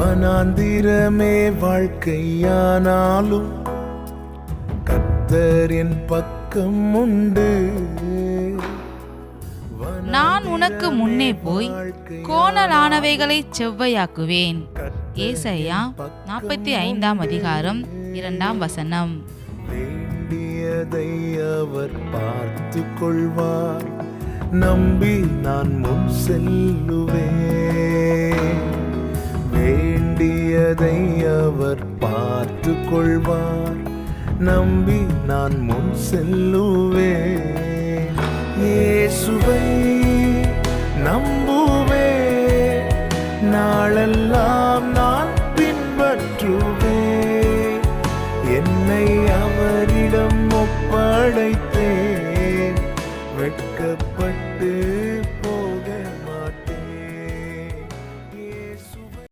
வனாந்திரமே வாழ்க்கையானாலும் கத்தர் என் பக்கம் உண்டு. நான் உனக்கு முன்னே போய் கோணலானவைகளை செவ்வையாக்குவேன். ஏசாயா நாற்பத்தி ஐந்தாம் அதிகாரம் இரண்டாம் வசனம். வேண்டியதை அவர் பார்த்து கொள்வார். நம்பி நான் முன் வேண்டியதை அவர் பார்த்து கொள்வார். நம்பி நான் முன் செல்லுவே இயேசுவை நம்புவே நாளெல்லாம் நான் பின்பற்றுவே என்னை அவரிடம் ஒப்படைத்தேன். வெட்கப்பட்டு